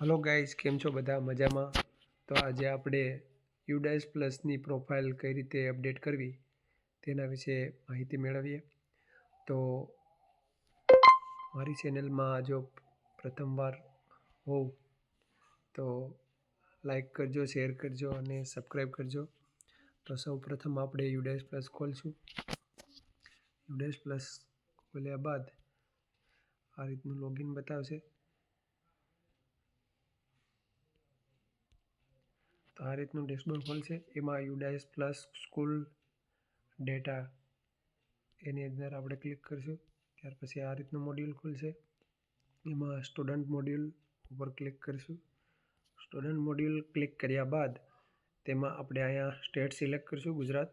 Hello guys કેમ છો બધા? મજામાં? તો આજે આપણે યુડાઇસ પ્લસની પ્રોફાઇલ કઈ રીતે અપડેટ કરવી તેના વિશે માહિતી મેળવીએ. તો મારી ચેનલમાં જો પ્રથમવાર હોવ, તો લાઈક કરજો શેર કરજો અને સબસ્ક્રાઈબ કરજો. તો સૌ પ્રથમ આપણે યુડાઇસ પ્લસ ખોલશું. યુડાઇસ પ્લસ ખોલ્યા બાદ આ રીતનું લોગિન બતાવશે. તો આ રીતનું ડેશબોર્ડ ખોલશે એમાં યુડાઇસ પ્લસ સ્કૂલ ડેટા એની અંદર આપણે ક્લિક કરીશું. ત્યાર પછી આ રીતનું મોડ્યુલ ખુલશે. એમાં સ્ટુડન્ટ મોડ્યુલ ઉપર ક્લિક કરીશું. સ્ટુડન્ટ મોડ્યુલ ક્લિક કર્યા બાદ તેમાં આપણે અહીંયા સ્ટેટ સિલેક્ટ કરીશું ગુજરાત.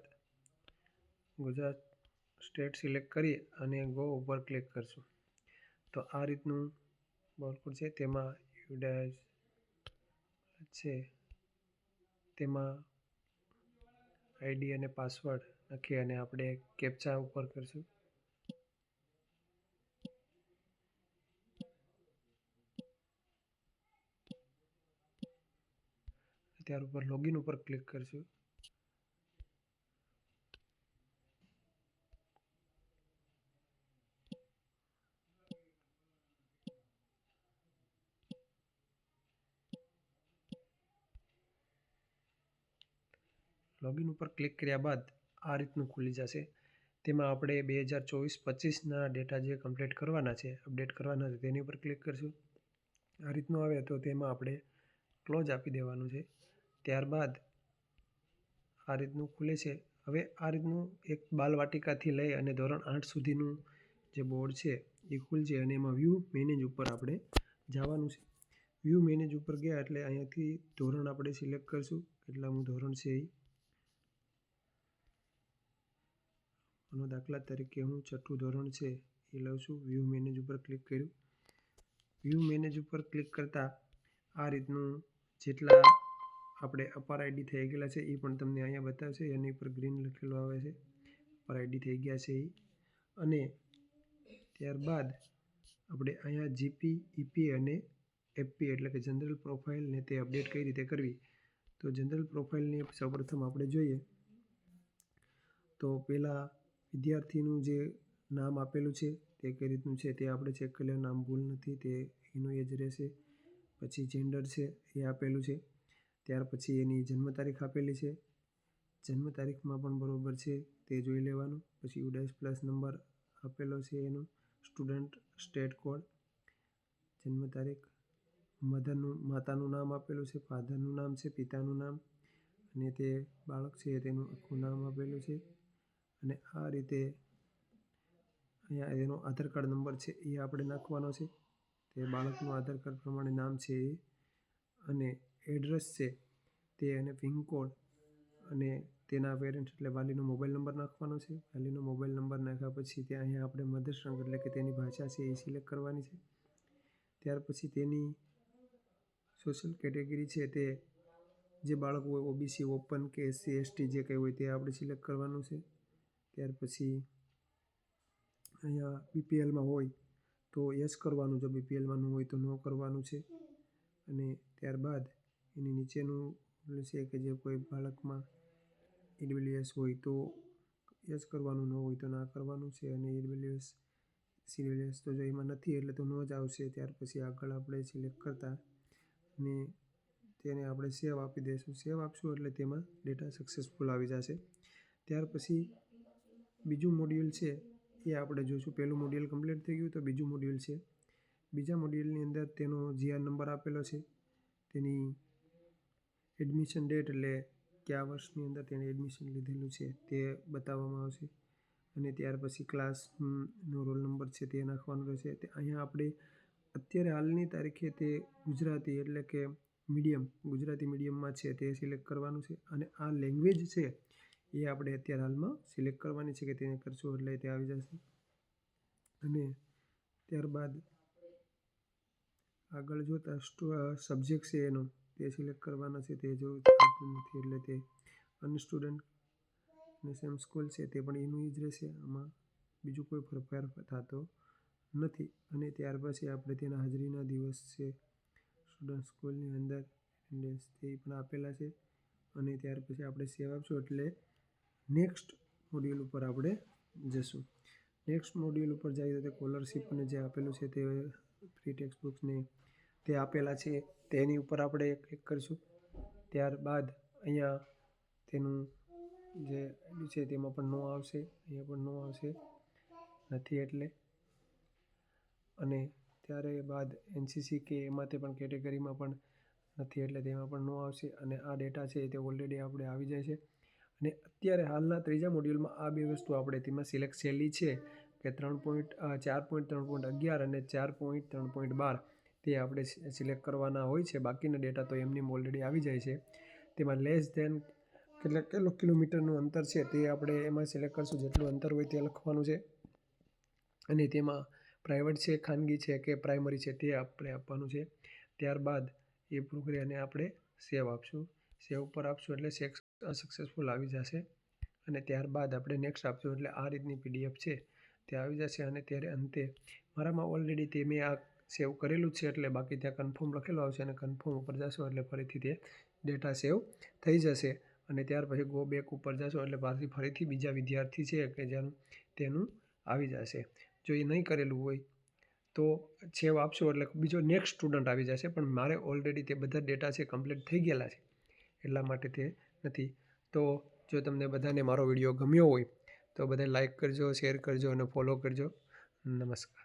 ગુજરાત સ્ટેટ સિલેક્ટ કરી અને ગો ઉપર ક્લિક કરશું. તો આ રીતનું બોર્ડ છે તેમાં યુડાઇસ છે. તેમાં આઈડી અને પાસવર્ડ લખી અને આપણે કેપ્ચા ઉપર કરશું. ત્યાર ઉપર લોગિન ઉપર ક્લિક કરશું. લોગિન ઉપર ક્લિક કર્યા બાદ આ રીતનું ખુલી જશે. તેમાં આપણે બે હજાર ચોવીસ પચીસના ડેટા જે કમ્પ્લીટ કરવાના છે, અપડેટ કરવાના છે, તેની ઉપર ક્લિક કરીશું. આ રીતનું આવે તો તેમાં આપણે ક્લોઝ આપી દેવાનું છે. ત્યારબાદ આ રીતનું ખુલે છે. હવે આ રીતનું એક બાલવાટિકાથી લઈ અને ધોરણ આઠ સુધીનું જે બોર્ડ છે, એ ખુલશે અને એમાં વ્યૂ મેનેજ ઉપર આપણે જવાનું છે. વ્યૂ મેનેજ ઉપર ગયા એટલે અહીંયાથી ધોરણ આપણે સિલેક્ટ કરીશું. એટલે હું ધોરણ છે એ આનો દાખલા તરીકે હું છઠ્ઠું ધોરણ છે એ લઉં છું. વ્યૂ મેનેજ ઉપર ક્લિક કર્યું. વ્યૂ મેનેજ ઉપર ક્લિક કરતાં આ રીતનું જેટલા આપણે અપાર આઈડી થઈ ગયેલા છે એ પણ તમને અહીંયા બતાવશે. એની ઉપર ગ્રીન લખેલું આવે છે. અપાર આઈડી થઈ ગયા છે એ. અને ત્યારબાદ આપણે અહીંયા જીપી ઈપી અને એફપી એટલે કે જનરલ પ્રોફાઇલને તે અપડેટ કઈ રીતે કરવી? તો જનરલ પ્રોફાઇલની સૌપ્રથમ આપણે જોઈએ. તો પહેલાં વિદ્યાર્થીનું જે નામ આપેલું છે, તે કઈ રીતનું છે તે આપણે ચેક કરી નામ ભૂલ નથી, તે એનું એ જ રહેશે. પછી જેન્ડર છે, એ આપેલું છે. ત્યાર પછી એની જન્મ તારીખ આપેલી છે. જન્મ તારીખમાં પણ બરાબર છે, તે જોઈ લેવાનું. પછી યુડાઇસ પ્લસ નંબર આપેલો છે એનું. સ્ટુડન્ટ સ્ટેટ કોડ જન્મ તારીખ. મધરનું, માતાનું નામ આપેલું છે ફાધરનું નામ છે, પિતાનું નામ. અને તે બાળક છે, તેનું આખું નામ આપેલું છે. અને આ રીતે અહીંયા એનો આધાર કાર્ડ નંબર છે એ આપણે નાખવાનો છે. તે બાળકનું આધાર કાર્ડ પ્રમાણે નામ છે એ. અને એડ્રેસ છે તે અને પિનકોડ અને તેના પેરેન્ટ્સ એટલે વાલીનો મોબાઈલ નંબર નાખવાનો છે. વાલીનો મોબાઈલ નંબર નાખ્યા પછી ત્યાં અહીંયા આપણે મધર ટંગ એટલે કે તેની ભાષા છે એ સિલેક્ટ કરવાની છે. ત્યાર પછી તેની સોશિયલ કેટેગરી છે તે જે બાળક હોય ઓબીસી ઓપન કે એસસી એસટી જે કંઈ હોય તે આપણે સિલેક્ટ કરવાનું છે. ત્યાર પછી અહીંયા બીપીએલમાં હોય તો યસ કરવાનું, જો બીપીએલમાં ન હોય તો નો કરવાનું છે. અને ત્યારબાદ એની નીચેનું છે કે જે કોઈ બાળકમાં ઈડબ્લ્યુએસ હોય તો યસ કરવાનું ન હોય તો ના કરવાનું છે. અને ઈડબ્લ્યુએસ સીડબ્લ્યુએસ તો જો એમાં નથી એટલે તો ન જ આવશે. ત્યાર પછી આગળ આપણે સિલેક્ટ કરતા અને તેને આપણે સેવ આપી દઈશું. સેવ આપશું એટલે તેમાં ડેટા સક્સેસફુલ આવી જશે. ત્યાર પછી બીજું મોડ્યુલ છે, એ આપણે જોઈશું. પહેલું મોડ્યુલ કમ્પ્લીટ થઈ ગયું તો બીજું મોડ્યુલ છે. બીજા મોડ્યુલની અંદર તેનો જે આ નંબર આપેલો છે. તેની એડમિશન ડેટ એટલે કયા વર્ષની અંદર તેણે એડમિશન લીધેલું છે તે બતાવવામાં આવશે. અને ત્યાર પછી ક્લાસનો રોલ નંબર છે તે નાખવાનો રહેશે. તે અહીંયા આપણે અત્યારે હાલની તારીખે તે ગુજરાતી એટલે કે મીડિયમ ગુજરાતી મીડિયમમાં છે તે સિલેક્ટ કરવાનું છે. અને આ લેંગ્વેજ છે એ આપણે અત્યારે હાલમાં સિલેક્ટ કરવાની છે કે તેને કરશું એટલે તે આવી જશે. અને ત્યારબાદ આગળ જોતા સબ્જેક્ટ છે એનો, તે સિલેક્ટ કરવાનો છે, તે જો નથી એટલે તે અનસ્ટુડન્ટ અને સેમ સ્કૂલ છે તે પણ એનું જ રહેશે, આમાં બીજું કોઈ ફેરફાર થતો નથી. અને ત્યાર પછી આપણે તેના હાજરીના દિવસ છે સ્ટુડન્ટ સ્કૂલની અંદર એટેન્ડન્સ તે પણ આપેલા છે. અને ત્યાર પછી આપણે સેવ આપશું એટલે નેક્સ્ટ મોડ્યુલ ઉપર આપણે જશું. નેક્સ્ટ મોડ્યુલ ઉપર જઈએ તો કોલરશીપને જે આપેલું છે તે ફ્રી ટેક્સ્ટ બુક્સને તે આપેલા છે, તેની ઉપર આપણે ક્લિક કરીશું. ત્યારબાદ અહીંયા તેનું જે છે તેમાં પણ નો આવશે, અહીંયા પણ નો આવશે, નથી એટલે. અને ત્યારે બાદ એનસીસી કે એમાં તે પણ કેટેગરીમાં પણ નથી એટલે તેમાં પણ નો આવશે અને આ ડેટા છે તે ઓલરેડી આપણે આવી જાય છે. અને અત્યારે હાલના ત્રીજા મોડ્યુલમાં આ બે વસ્તુ આપણે તેમાં સિલેક્ટ છેલ્લી છે કે ત્રણ પોઈન્ટ ચાર પોઈન્ટ, ત્રણ પોઈન્ટ અગિયાર અને ચાર પોઈન્ટ, ત્રણ પોઈન્ટ બાર. તે આપણે સિલેક્ટ કરવાના હોય છે. બાકીના ડેટા તો એમની ઓલરેડી આવી જાય છે. તેમાં લેસ ધેન કેટલા, કેટલો કિલોમીટરનું અંતર છે તે આપણે એમાં સિલેક્ટ કરશું. જેટલું અંતર હોય તે લખવાનું છે. અને તેમાં પ્રાઇવેટ છે, ખાનગી છે કે પ્રાઇમરી છે તે આપણે આપવાનું છે. ત્યારબાદ એ પૂરું અને આપણે સેવ આપશું. સેવ ઉપર આપશું એટલે સેક્સ સક્સેસફુલ આવી જશે અને ત્યારબાદ આપણે નેક્સ્ટ આપશું એટલે આ રીતની પીડીએફ છે, તે આવી જશે અને ત્યારે અંતે મારામાં ઓલરેડી તે મેં આ સેવ કરેલું છે એટલે બાકી ત્યાં કન્ફર્મ લખેલું આવશે અને કન્ફર્મ ઉપર જશો એટલે ફરીથી તે ડેટા સેવ થઈ જશે અને ત્યાર પછી ગો બેક ઉપર જશો એટલે પાછી ફરીથી બીજા વિદ્યાર્થી છે કે જેનું તેનું આવી જશે. જો એ નહીં કરેલું હોય તો સેવ આપશો એટલે બીજો નેક્સ્ટ સ્ટુડન્ટ આવી જશે પણ મારે ઓલરેડી તે બધા ડેટા છે કમ્પ્લીટ થઈ ગયેલા છે. એટલા માટે તે નથી તો જો તમને બધાને મારો વીડિયો ગમ્યો હોય, તો બધા લાઇક કરજો શેર કરજો અને ફોલો કરજો. નમસ્કાર.